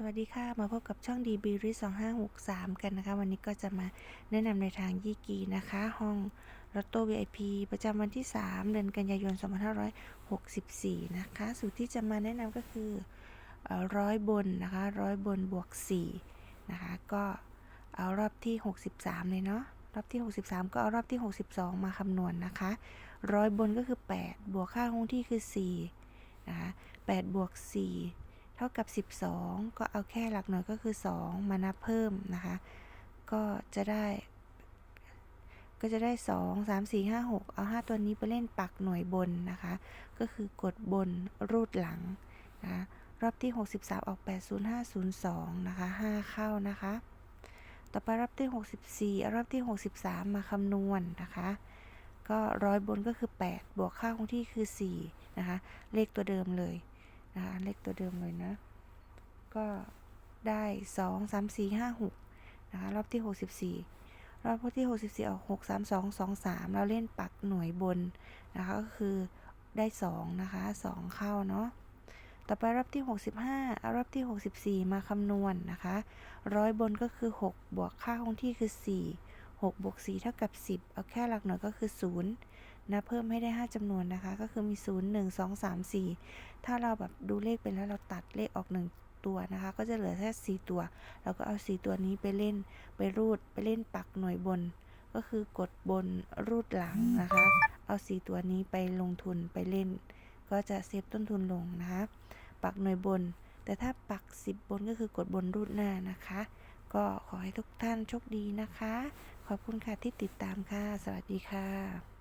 สวัสดีค่ะ มาพบกับช่องดีบีริส2563กันนะคะ วันนี้ก็จะมาแนะนำในทางยี่กีนะคะ ห้องลอตโต้ VIP ประจำวันที่ 3 เดือนกันยายน 2564 นะคะ สูตรที่จะมาแนะนำก็คือร้อยบนนะคะร้อยบนบวก4นะคะ ก็เอารอบที่ 63 เลยเนาะรอบที่ 63 ก็เอารอบที่ 62 มาคำนวณนนะคะร้อยบนก็คือ 8 บวกค่าคงที่คือ4นะคะ8บวก4 เท่ากับ 12 ก็เอาแค่หลักหน่วยก็คือ 2 มานับเพิ่มนะคะ ก็จะได้ ก็จะได้ 2 3 4 5 6 เอา 5 ตัวนี้ไปเล่นปักหน่วยบนนะคะ ก็คือกดบนรูดหลังนะรอบที่ 63 ออก 80502 นะคะ 5 เข้านะคะ ต่อไปรอบที่ 64เอารอบที่ 63 มาคำนวณนนะคะ ก็ร้อยบนก็คือ 8 บวกค่าคงที่คือ 4 นะคะ เลขตัวเดิมเลย นะคะเลขตัวเดิมเลยนะ ก็ได้2 3 4 5 6นะคะรอบที่64รอบที่64ออก6 3 2 2 3เราเล่นปักหน่วยบนนะคะก็คือได้2นะคะ2เข้าเนาะต่อไปรอบที่ 65เอารอบที่ 64 มาคำนวณนนะคะร้อยบนก็คือ 6 บวกค่าคงที่คือ 4 6บวก4เท่ากับ 10 เอาแค่หลักหน่วยก็คือ 0 นะเพิ่มให้ได้5จำนวนนะคะ ก็คือมี 0 1 2 3 4 ถ้าเราแบบดูเลขไปแล้วเราตัดเลขออก 1 ตัวนะคะ ก็จะเหลือแค่4ตัว เราก็เอา 4 ตัวนี้ไปเล่นไปรูดไปเล่นปักหน่วยบน ก็คือกดบนรูดหลังนะคะ เอา 4 ตัวนี้ไปลงทุนไปเล่น ก็จะเซฟต้นทุนลงนะคะ ปักหน่วยบน แต่ถ้าปัก 10 บนก็คือกดบนรูดหน้านะคะ ก็ขอให้ทุกท่านโชคดีนะคะ ขอบคุณค่ะที่ติดตามค่ะ สวัสดีค่ะ